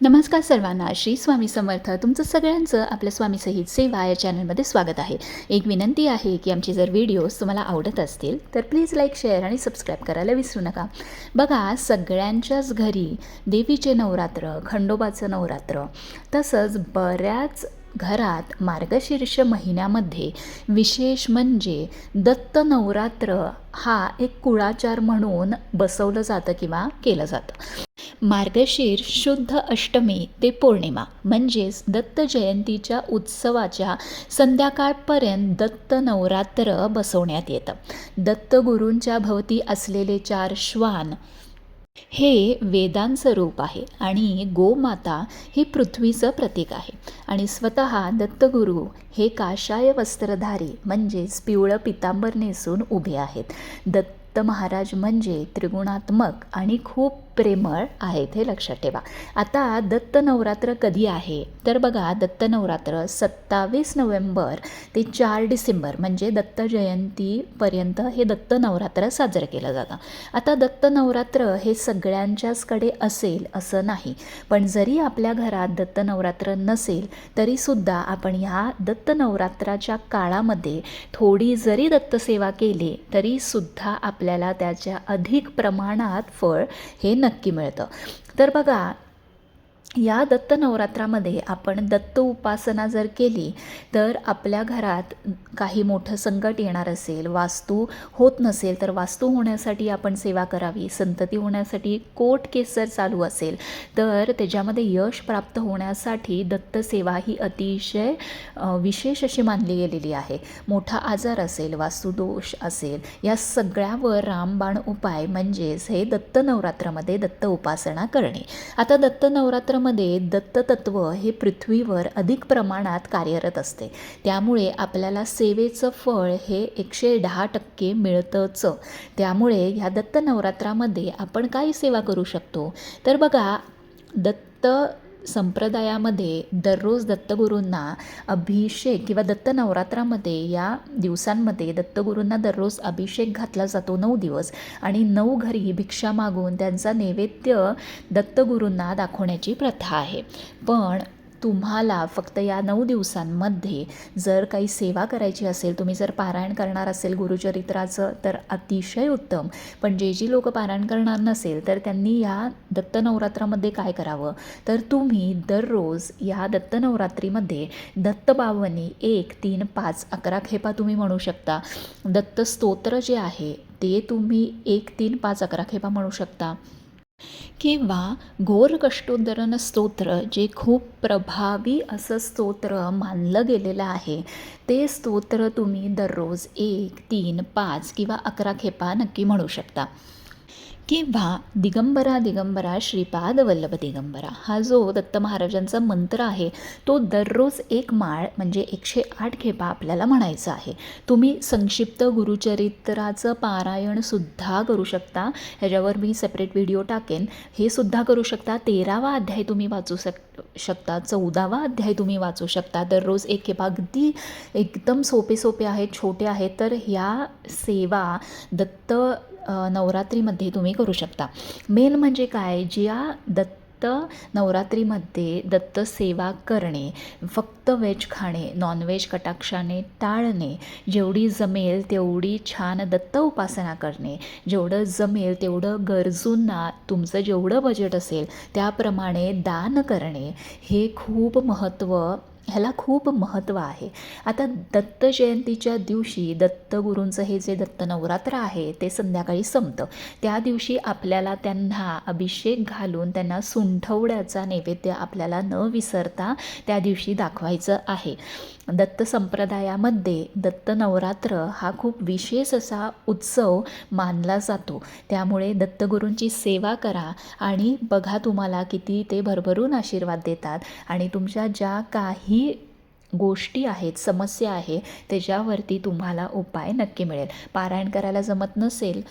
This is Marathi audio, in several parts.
नमस्कार सर्वांना श्री स्वामी समर्थ. तुमचं सगळ्यांचं आपल्या स्वामी सहित सेवा या चॅनलमध्ये स्वागत आहे. एक विनंती आहे की आमचे जर व्हिडिओज तुम्हाला आवडत असतील तर प्लीज लाईक शेअर आणि सबस्क्राईब करायला विसरू नका. बघा सगळ्यांच्याच घरी देवीचे नवरात्र खंडोबाचं नवरात्र तसंच बऱ्याच घरात मार्गशीर्ष महिन्यामध्ये विशेष म्हणजे दत्त नवरात्र हा एक कुळाचार म्हणून बसवलं जातं किंवा केलं जातं. मार्गशीर शुद्ध अष्टमी ते पौर्णिमा म्हणजेच दत्त जयंतीच्या उत्सवाच्या संध्याकाळपर्यंत दत्त नवरात्र बसवण्यात येतं. दत्तगुरूंच्या भोवती असलेले चार श्वान हे वेदांचं रूप आहे आणि गोमाता ही पृथ्वीचं प्रतीक आहे. आणि स्वतः दत्तगुरू हे काशाय वस्त्रधारी म्हणजेच पिवळं पितांबर नेसून उभे आहेत. दत्त महाराज म्हणजे त्रिगुणात्मक आणि खूप प्रेमळ आहेत हे लक्षात ठेवा. आता दत्त नवरात्र कधी आहे? तर बघा दत्त नवरात्र सत्तावीस नोव्हेंबर ते चार डिसेंबर म्हणजे दत्त जयंतीपर्यंत हे दत्त नवरात्र साजरं केलं जातं. आता दत्त नवरात्र हे सगळ्यांच्याचकडे असेल असं नाही. पण जरी आपल्या घरात दत्त नवरात्र नसेल तरीसुद्धा आपण ह्या दत्त नवरात्राच्या काळामध्ये थोडी जरी दत्तसेवा केली तरीसुद्धा आपल्याला त्याच्या अधिक प्रमाणात फळ हे न नक्की मिळतं. तर बघा या दत्त नवरात्रामध्ये आपण दत्त उपासना जर केली तर आपल्या घरात काही मोठं संकट येणार असेल वास्तू होत नसेल तर वास्तू होण्यासाठी आपण सेवा करावी संतती होण्यासाठी कोर्ट केस जर चालू असेल तर त्याच्यामध्ये यश प्राप्त होण्यासाठी दत्त सेवा ही अतिशय विशेष अशी मानली गेलेली आहे. मोठा आजार असेल वास्तुदोष असेल या सगळ्यावर रामबाण उपाय म्हणजेच हे दत्त नवरात्रामध्ये दत्त उपासना करणे. आता दत्त नवरात्र नवरात्रामध्ये दत्ततत्व हे पृथ्वीवर अधिक प्रमाणात कार्यरत असते. त्यामुळे आपल्याला सेवेचं फळ हे एकशे दहा टक्के मिळतंच. त्यामुळे ह्या दत्त नवरात्रामध्ये आपण काय सेवा करू शकतो? तर बघा दत्त संप्रदायामध्ये दररोज दत्तगुरूंना अभिषेक किंवा दत्त नवरात्रामध्ये या दिवसांमध्ये दत्तगुरूंना दररोज अभिषेक घातला जातो नऊ दिवस. आणि नऊ घरी भिक्षा मागून त्यांचा नैवेद्य दत्तगुरूंना दाखवण्याची प्रथा आहे. पण तुम्हाला फक्त या नऊ दिवसांमध्ये जर काही सेवा करायची असेल तुम्ही जर पारायण करणार असेल गुरुचरित्राचं तर अतिशय उत्तम. पण जे जी लोक पारायण करणार नसेल तर त्यांनी या दत्त नवरात्रामध्ये काय करावं? तर तुम्ही दररोज या दत्त नवरात्रीमध्ये दत्तबावनी एक तीन पाच अकरा खेपा तुम्ही म्हणू शकता. दत्त स्तोत्र जे आहे ते तुम्ही एक तीन पाच अकरा खेपा म्हणू शकता. किंवा घोरकष्टोद्धरण स्तोत्र जे खूप प्रभावी असं स्तोत्र मानलं गेलेलं आहे ते स्तोत्र तुम्ही दररोज एक तीन पाच किंवा अकरा खेपा नक्की म्हणू शकता. किंवा दिगंबरा दिगंबरा श्रीपाद वल्लभ दिगंबरा. हा जो दत्त महाराजांचा मंत्र आहे तो दररोज एक माळ म्हणजे एकशे आठ खेपा आपल्याला म्हणायचा आहे. तुम्ही संक्षिप्त गुरुचरित्राचं पारायणसुद्धा करू शकता. ह्याच्यावर मी सेपरेट व्हिडिओ टाकेन. हे सुद्धा करू शकता. तेरावा अध्याय तुम्ही वाचू शक शकता. चौदावा अध्याय तुम्ही वाचू शकता. दररोज एक खेपा अगदी एकदम सोपे सोपे आहेत छोटे आहेत. तर ह्या सेवा दत्त नवरात्रीमध्ये तुम्ही करू शकता. मेन म्हणजे काय? ज्या दत्त नवरात्रीमध्ये दत्त सेवा करणे फक्त व्हेज खाणे नॉनव्हेज कटाक्षाने टाळणे जेवढी जमेल तेवढी छान दत्त उपासना करणे जेवढं जमेल तेवढं गरजूंना तुमचं जेवढं बजेट असेल त्याप्रमाणे दान करणे हे खूप महत्त्व ह्याला खूप महत्त्व आहे. आता दत्त जयंतीच्या दिवशी दत्तगुरूंचं हे जे दत्त नवरात्र आहे ते संध्याकाळी संपतं. त्या दिवशी आपल्याला त्यांना अभिषेक घालून त्यांना सुंठवड्याचा नैवेद्य आपल्याला न विसरता त्या दिवशी दाखवायचं आहे. दत्त संप्रदायामध्ये दत्त नवरात्र हा खूप विशेष असा उत्सव मानला जातो. त्यामुळे दत्तगुरूंची सेवा करा आणि बघा तुम्हाला किती ते भरभरून आशीर्वाद देतात. आणि तुमच्या ज्या काही काही गोष्टी आहेत समस्या आहे त्याच्यावरती तुम्हाला उपाय नक्की मिळेल. पारायण करायला जमत नसेल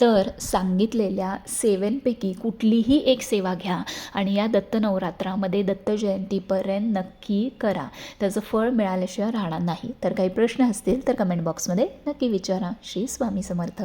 तर सांगितलेल्या सेवेंपैकी कुठलीही एक सेवा घ्या आणि या दत्त नवरात्रामध्ये दत्त जयंतीपर्यंत नक्की करा. त्याचं फळ मिळाल्याशिवाय राहणार नाही. तर काही प्रश्न असतील तर कमेंट बॉक्समध्ये नक्की विचारा. श्री स्वामी समर्थ.